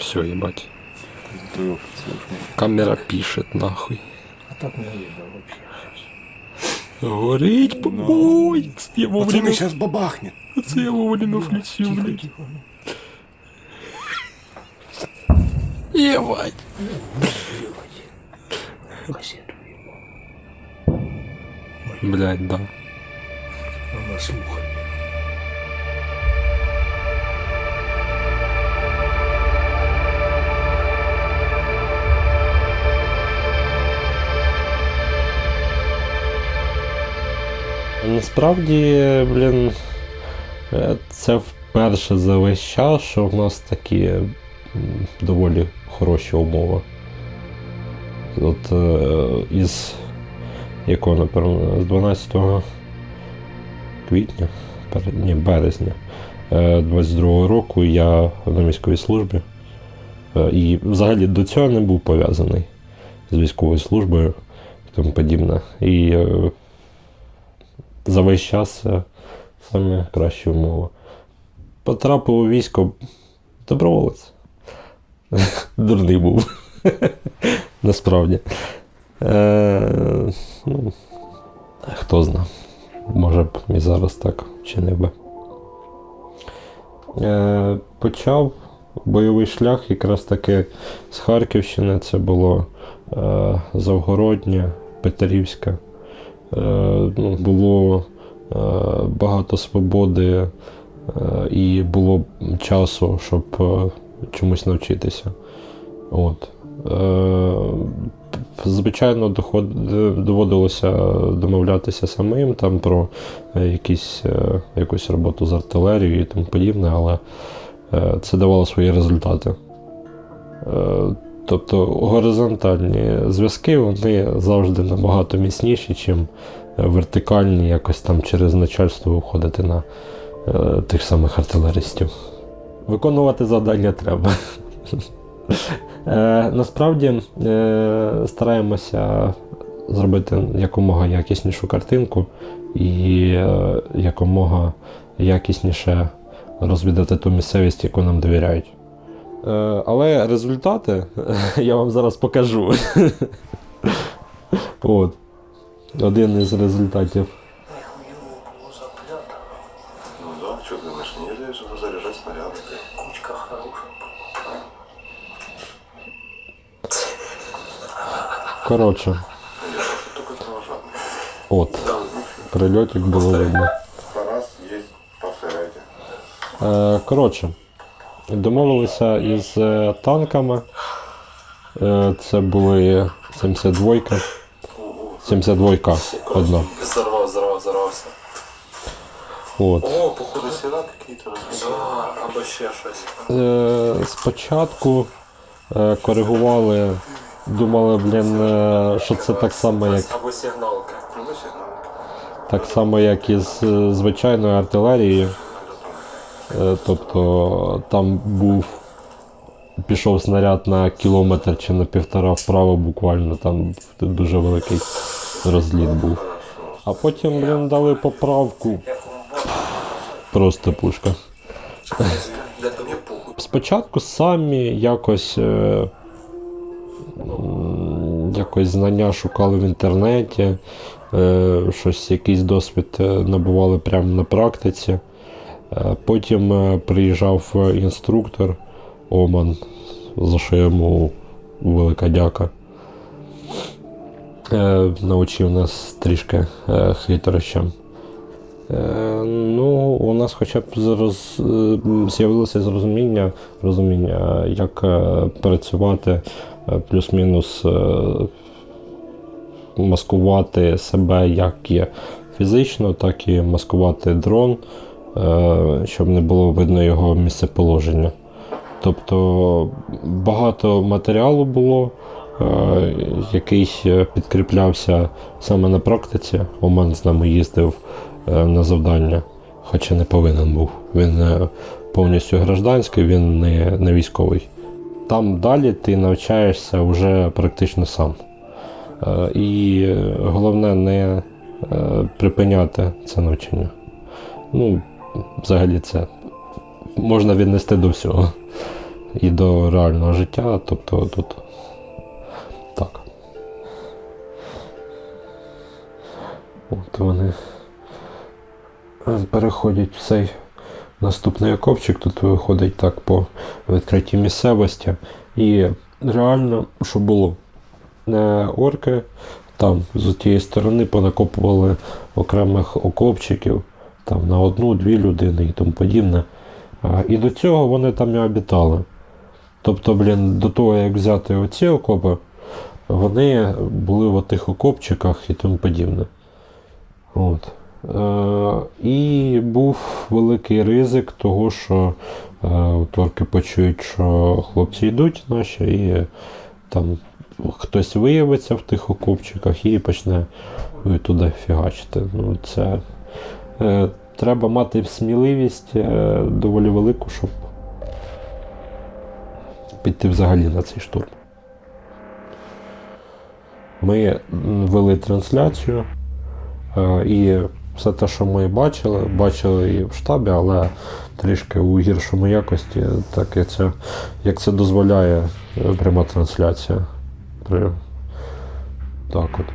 Все, ебать. Да, слушай. Камера пишет нахуй. А так не їздив взагалі. Горить, ой, це я вовремя, Пацаны, сейчас бабахнет. це я вовремя включив, Тихо, блядь. тихо. ну. Ебать. Кассету їбав. Блядь, да. Вона слухає. Насправді, блін, е, це вперше за весь час, що в нас такі доволі хороші умови. От е, із якого, напевно, з 12 квітня, ні, березня е, 22 року я на військовій службі. Е, І взагалі до цього не був пов'язаний з військовою службою і тому подібне. І е, за весь час це саме кращі умови. Потрапив у військо доброволець. Дурний був. Насправді. Е, ну, хто зна. Може б і зараз так вчинив би. Е, почав бойовий шлях якраз таки з Харківщини. Це було е, Завгороднє, Петрівська. Е, ну, було е, багато свободи е, і було часу, щоб чомусь навчитися. От. Звичайно, доход, доводилося домовлятися самим там про якісь, якусь роботу з артилерією і тому подібне, але це давало свої результати. Е, Тобто горизонтальні зв'язки вони завжди набагато міцніші, ніж вертикальні, якось там через начальство виходити на е, тих самих артилеристів. Виконувати завдання треба. Е, насправді е, стараємося зробити якомога якіснішу картинку і е, якомога якісніше розвідати ту місцевість, яку нам довіряють. Е, але результати я вам зараз покажу. От. Один із результатів. Ну да, что ты думаешь, не ездишь сюда заряжать снаряды? Кучка хороша. Коротше, Я только кровожадный. от. Прильотик було видно. Тарас есть, повторяйте. Е, коротше, домовилися із е, танками. Е, це були 72 72 одна. Взорвал, взорвал, взорвался. От. О, походу какие-то разбитые. Або ще щось. Е, спочатку коригували, думали, блін, що це так само, як, Або сигналка. Ну да, сигнал. так само, як і з звичайною артилерією. Е, тобто там був. Пішов снаряд на кілометр чи на півтора вправо буквально, там дуже великий розліт був. А потім, блін, дали поправку. Просто пушка. Спочатку самі якось, е, якось знання шукали в інтернеті, е, щось, якийсь досвід набували прямо на практиці. Е, Потім е, приїжджав е, інструктор Оман, за що йому велика дяка. Навчив нас трішки хитрощам. Ну, у нас хоча б з'явилося зрозуміння, розуміння, як працювати плюс-мінус маскувати себе як і фізично, так і маскувати дрон, щоб не було видно його місцеположення. Тобто багато матеріалу було, е, який е, підкріплявся саме на практиці. Оман з нами їздив е, на завдання, хоча не повинен був. Він е, повністю гражданський, він не, не військовий. Там далі ти навчаєшся вже практично сам. Е, І е, головне не е, припиняти це навчання. Ну, взагалі це можна віднести до всього. і до реального життя. Тобто тут так. От вони переходять в цей наступний окопчик. Тут виходить так по відкритій місцевості. І реально, що було? Не орки там з тієї сторони понакопували окремих окопчиків там на одну-дві людини і тому подібне. І до цього вони там і обітали. Тобто, блін, до того, як взяти оці окопи, вони були в тих окопчиках і тому подібне. От. Е, і був великий ризик того, що е, торки почують, що хлопці йдуть наші, і там хтось виявиться в тих окопчиках і почне туди фігачити. Ну, це, треба мати сміливість е, доволі велику, щоб піти взагалі на цей штурм. Ми вели трансляцію, е, і все те, що ми бачили, бачили і в штабі, але трішки у гіршому якості, так як це, як це дозволяє е, пряма трансляція. Так от.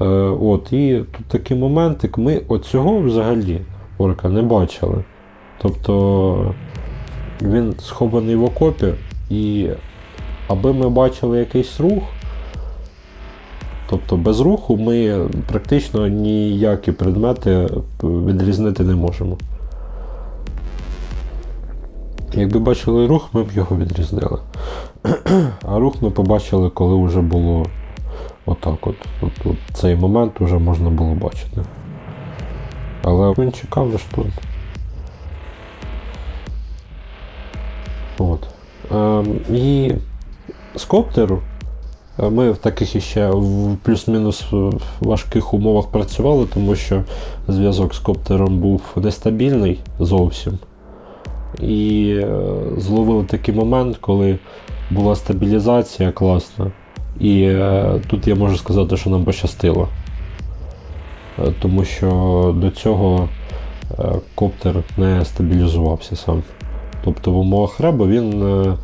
Е, от. І тут такий моментик, ми оцього взагалі орка не бачили. Тобто він схований в окопі, і аби ми бачили якийсь рух, тобто без руху ми практично ніякі предмети відрізнити не можемо. Якби бачили рух, ми б його відрізнили. А рух ми побачили, коли вже було отак от. От цей момент вже можна було бачити. Але він чекав на штурм. От. Ем, і з коптеру е, ми в таких іще в плюс-мінус е, важких умовах працювали, тому що зв'язок з коптером був нестабільний зовсім. І е, зловили такий момент, коли була стабілізація класна. І е, тут я можу сказати, що нам пощастило. Е, Тому що до цього е, коптер не стабілізувався сам. Тобто в умовах реба він, е,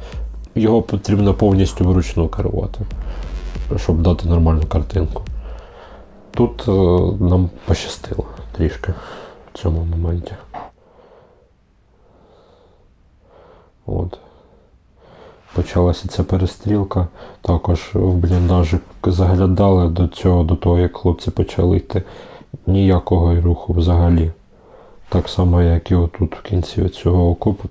його потрібно повністю вручну керувати, щоб дати нормальну картинку. Тут е, нам пощастило трішки в цьому моменті. От. Почалася ця перестрілка. Також в бліндажик заглядали до цього, до того, як хлопці почали йти. Ніякого руху взагалі. Так само, як і отут в кінці цього окопу.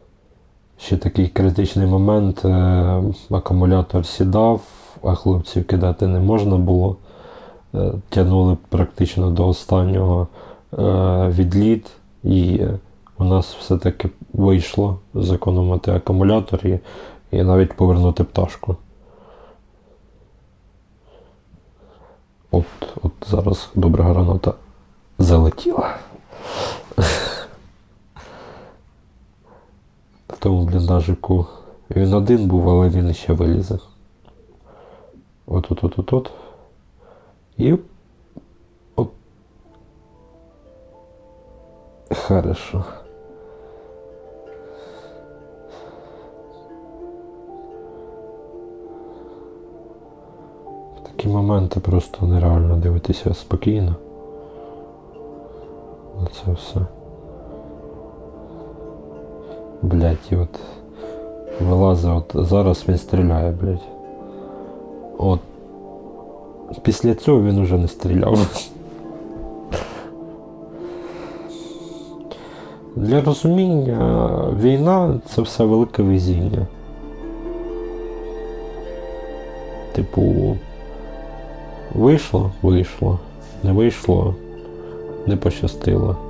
Ще такий критичний момент. е, Акумулятор сідав, а хлопців кидати не можна було. Е, Тягнули практично до останнього е, відліт, і у нас все-таки вийшло зекономити акумулятор і, і навіть повернути пташку. От, от зараз добра граната залетіла. В тому бліндажику він один був, але він ще вилізе. От от от от от. І. Хорошо. Моменти просто нереально дивитися спокійно. На це все. Блять, і от вилазить, от зараз він стріляє, блять. От. Після цього він уже не стріляв. Для розуміння, війна це все велике везіння. Типу, вийшло, вийшло. Не вийшло, не пощастило.